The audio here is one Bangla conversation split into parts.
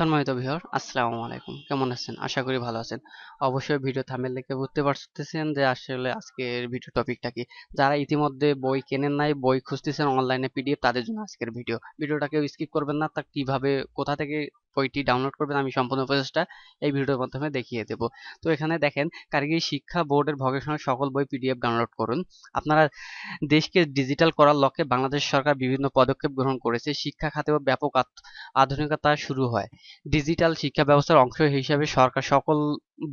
সম্মানিত ভিউয়ার, আসসালামু আলাইকুম। কেমন আছেন? আশা করি ভালো আছেন। অবশ্যই ভিডিও থামেল দেখে বুঝতে পারতেছেন যে আসলে আজকের ভিডিও টপিকটা কি। যারা ইতিমধ্যে বই কেনেন নাই, বই খুঁজতেছেন, অনলাইনে পিডিএফ, তাদের জন্য আজকের ভিডিও। ভিডিওটাকে স্কিপ করবেন না, তা কীভাবে, কোথা থেকে বইটি ডাউনলোড করবেন, আমি সম্পূর্ণ প্রচেষ্টা এই ভিডিওর মাধ্যমে দেখিয়ে দেব। তো এখানে দেখেন, কারিগরি শিক্ষা বোর্ডের ভকেশনাল সকল বই পিডিএফ ডাউনলোড করুন। আপনারা দেশকে ডিজিটাল করার লক্ষ্যে বাংলাদেশ সরকার বিভিন্ন পদক্ষেপ গ্রহণ করেছে। শিক্ষা খাতেও ব্যাপক আধুনিকতা শুরু হয়। ডিজিটাল শিক্ষা ব্যবস্থার অংশ হিসেবে সরকার সকল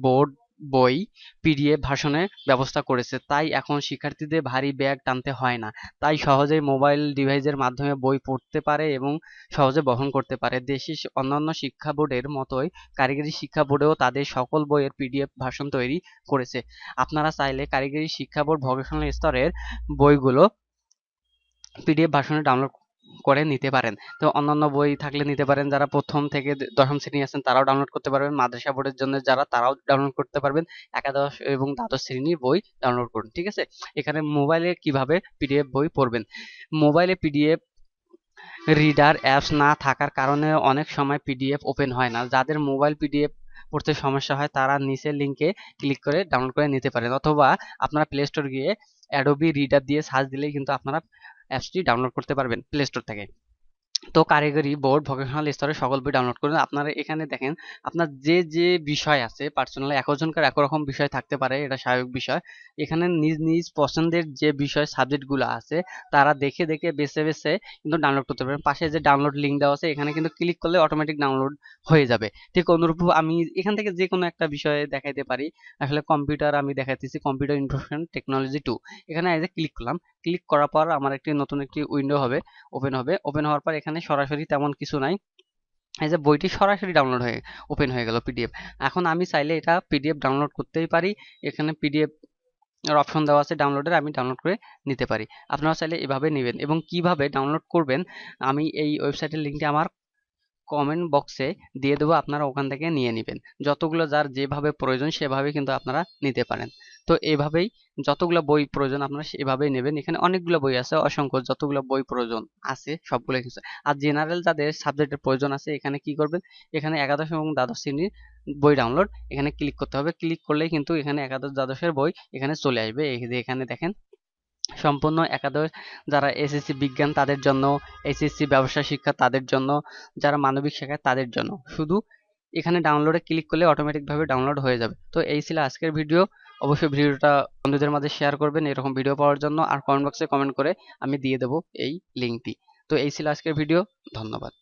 বোর্ড বই পিডিএফ ভাষণের ব্যবস্থা করেছে। তাই এখন শিক্ষার্থীদের ভারী ব্যাগ টানতে হয় না। তাই সহজেই মোবাইল ডিভাইসের মাধ্যমে বই পড়তে পারে এবং সহজে বহন করতে পারে। দেশের অন্যান্য শিক্ষা বোর্ডের মতোই কারিগরি শিক্ষা বোর্ডেও তাদের সকল বইয়ের পিডিএফ ভাষণ তৈরি করেছে। আপনারা চাইলে কারিগরি শিক্ষা বোর্ড ভকেশনাল স্তরের বইগুলো পিডিএফ ভাষণে ডাউনলোড করে নিতে পারেন। তো অন্যান্য বই থাকলে নিতে পারেন। যারা প্রথম থেকে দশম শ্রেণি আছেন, তারাও ডাউনলোড করতে পারবেন। মাদ্রাসা বোর্ডের জন্য যারা, তারাও ডাউনলোড করতে পারবেন। একাদশ এবং দ্বাদশ শ্রেণির বই ডাউনলোড করুন, ঠিক আছে? এখানে মোবাইলে কীভাবে পিডিএফ বই পড়বেন? মোবাইলে পিডিএফ রিডার অ্যাপস না থাকার কারণে অনেক সময় পিডিএফ ওপেন হয় না। যাদের মোবাইল পিডিএফ পড়তে সমস্যা হয়, তারা নিচের লিঙ্কে ক্লিক করে ডাউনলোড করে নিতে পারেন। অথবা আপনারা প্লে স্টোর গিয়ে অ্যাডোবি রিডার দিয়ে সার্চ দিলেই কিন্তু আপনারা অ্যাপসটি ডাউনলোড করতে পারবেন প্লে স্টোর থেকে। তো কারিগরি বোর্ড ভকেশনাল স্তরে সকল বই ডাউনলোড করুন। আপনারা এখানে দেখেন, আপনার যে যে বিষয় আছে পার্সোনাল একজনকার একরকম বিষয় থাকতে পারে, এটা স্বাভাবিক বিষয়। এখানে নিজ নিজ পছন্দের যে বিষয় সাবজেক্টগুলো আছে, তারা দেখে দেখে, বেছে বেছে কিন্তু ডাউনলোড করতে পারবেন। পাশে যে ডাউনলোড লিঙ্ক দেওয়া আছে, এখানে কিন্তু ক্লিক করলে অটোমেটিক ডাউনলোড হয়ে যাবে। ঠিক অনুরূপ আমি এখান থেকে যে কোনো একটা বিষয়ে দেখাইতে পারি। আসলে কম্পিউটার আমি দেখাইতেছি কম্পিউটার ইনফরমেশন টেকনোলজি টু এখানে যে ক্লিক করলাম। ক্লিক করার পর আমার একটি নতুন একটি উইন্ডো হবে ওপেন হবে। ওপেন হওয়ার পর এখানে সরাসরি তেমন কিছু নাই। এই যে বইটি সরাসরি ডাউনলোড হয়ে ওপেন হয়ে গেল পিডিএফ এখন আমি চাইলে এটা পিডিএফ ডাউনলোড করতেই পারি। এখানে পিডিএফ অপশন দেওয়া আছে ডাউনলোডের আমি ডাউনলোড করে নিতে পারি। আপনারা চাইলে এভাবে নেবেন এবং কীভাবে ডাউনলোড করবেন, আমি এই ওয়েবসাইটের লিঙ্কটি আমার কমেন্ট বক্সে দিয়ে দেবো, আপনারা ওখান থেকে নিয়ে নেবেন। যতগুলো যার যেভাবে প্রয়োজন সেভাবে কিন্তু আপনারা নিতে পারেন। তো এভাবেই যতগুলো বই প্রয়োজন আপনারা এভাবেই নেবেন। এখানে অনেকগুলো বই আছে, অসংখ্য যতগুলো বই প্রয়োজন আছে সবগুলো কিছু আর জেনারেল যাদের সাবজেক্টের প্রয়োজন আছে, এখানে কি করবেন? এখানে একাদশ এবং দ্বাদশ শ্রেণির বই ডাউনলোড এখানে ক্লিক করতে হবে। ক্লিক করলেই কিন্তু এখানে একাদশ, দ্বাদশের বই এখানে চলে আসবে। এখানে দেখেন, সম্পূর্ণ একাদশ যারা এসএসসি বিজ্ঞান তাদের জন্য এসএসসি ব্যবসা শিক্ষা তাদের জন্য, যারা মানবিক শাখা তাদের জন্য। শুধু এখানে ডাউনলোডে ক্লিক করলে অটোমেটিকভাবে ডাউনলোড হয়ে যাবে। তো এই ছিল আজকের ভিডিও অবশ্যই ভিডিওটা বন্ধুদের মাঝে শেয়ার করবেন এরকম ভিডিও পাওয়ার জন্য। আর কমেন্ট বক্সে কমেন্ট করে আমি দিয়ে দেবো এই লিঙ্কটি তো এই ছিল আজকের ভিডিও ধন্যবাদ।